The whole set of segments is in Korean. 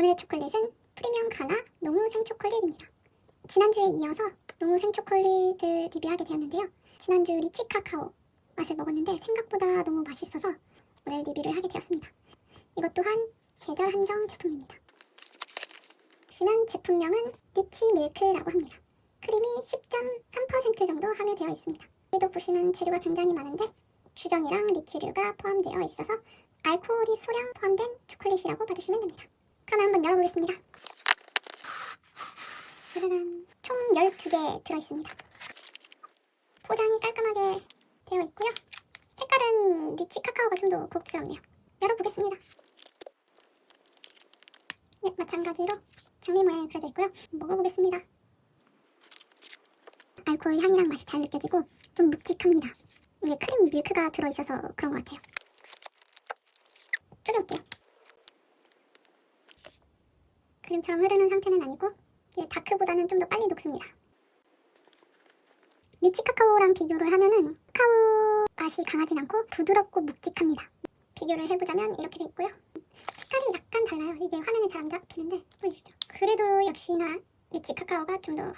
오늘의 초콜릿은 프리미엄 가나 농우 생 초콜릿입니다. 지난주에 이어서 농우 생 초콜릿을 리뷰하게 되었는데요. 지난주 리치 카카오 맛을 먹었는데 생각보다 너무 맛있어서 오늘 리뷰를 하게 되었습니다. 이것 또한 계절 한정 제품입니다. 보시면 제품명은 리치 밀크라고 합니다. 크림이 10.3% 정도 함유되어 있습니다. 여기도 보시면 재료가 굉장히 많은데 주정이랑 리큐류가 포함되어 있어서 알코올이 소량 포함된 초콜릿이라고 봐주시면 됩니다. 그럼 한번 열어보겠습니다. 짜라란. 총 12개 들어있습니다. 포장이 깔끔하게 되어 있고요. 색깔은 리치 카카오가 좀 더 고급스럽네요. 열어보겠습니다. 네, 마찬가지로 장미 모양이 그려져 있고요. 먹어보겠습니다. 알코올 향이랑 맛이 잘 느껴지고 좀 묵직합니다. 이게 크림 밀크가 들어있어서 그런 것 같아요. 쪼개볼게요. 크림처럼 흐르는 상태는 아니고 다크보다는 좀 더 빨리 녹습니다. 리치 카카오랑 비교를 하면은 카카오 맛이 강하진 않고 부드럽고 묵직합니다. 비교를 해보자면 이렇게 돼 있고요. 색깔이 약간 달라요. 이게 화면에 잘 안 잡히는데 보이시죠? 그래도 역시나 리치 카카오가 좀 더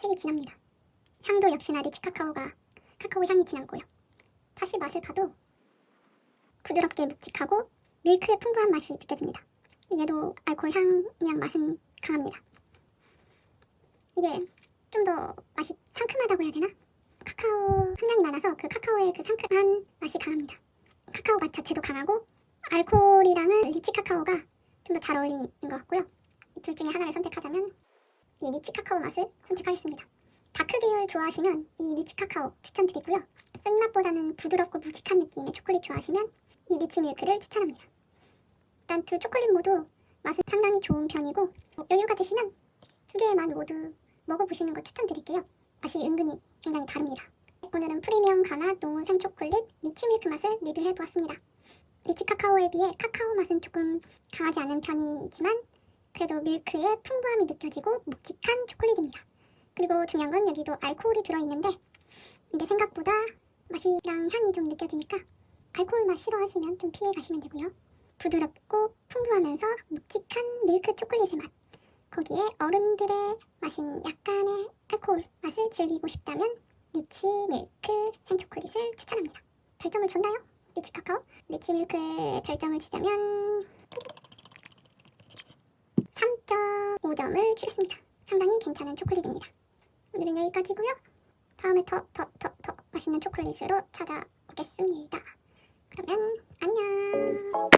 색이 진합니다. 향도 역시나 리치 카카오가 카카오 향이 진하고요. 다시 맛을 봐도 부드럽게 묵직하고 밀크의 풍부한 맛이 느껴집니다. 얘도 알코올 향이랑 맛은 강합니다. 이게 좀 더 맛이 상큼하다고 해야 되나? 카카오 함량이 많아서 그 카카오의 그 상큼한 맛이 강합니다. 카카오 맛 자체도 강하고 알코올이랑은 리치 카카오가 좀 더 잘 어울리는 것 같고요. 이 둘 중에 하나를 선택하자면 이 리치 카카오 맛을 선택하겠습니다. 다크 계열 좋아하시면 이 리치 카카오 추천드리고요. 쓴맛보다는 부드럽고 묵직한 느낌의 초콜릿 좋아하시면 이 리치 밀크를 추천합니다. 일단 두 초콜릿 모두 맛은 상당히 좋은 편이고 여유가 되시면 두맛 모두 먹어보시는 거 추천드릴게요. 맛이 은근히 굉장히 다릅니다. 오늘은 프리미엄 가나 농우 생초콜릿 리치 밀크 맛을 리뷰해보았습니다. 리치 카카오에 비해 카카오 맛은 조금 강하지 않은 편이지만 그래도 밀크의 풍부함이 느껴지고 묵직한 초콜릿입니다. 그리고 중요한 건 여기도 알코올이 들어있는데 이게 생각보다 맛이랑 향이 좀 느껴지니까 알코올 맛 싫어하시면 좀 피해 가시면 되고요. 부드럽고 풍부하면서 묵직한 밀크 초콜릿의 맛. 거기에 어른들의 마신 약간의 알코올 맛을 즐기고 싶다면 리치 밀크 생초콜릿을 추천합니다. 별점을 줬나요? 리치 카카오? 리치 밀크에 별점을 주자면 3.5점을 주겠습니다. 상당히 괜찮은 초콜릿입니다. 오늘은 여기까지고요. 다음에 더 더 더 더 맛있는 초콜릿으로 찾아오겠습니다. 그러면 안녕.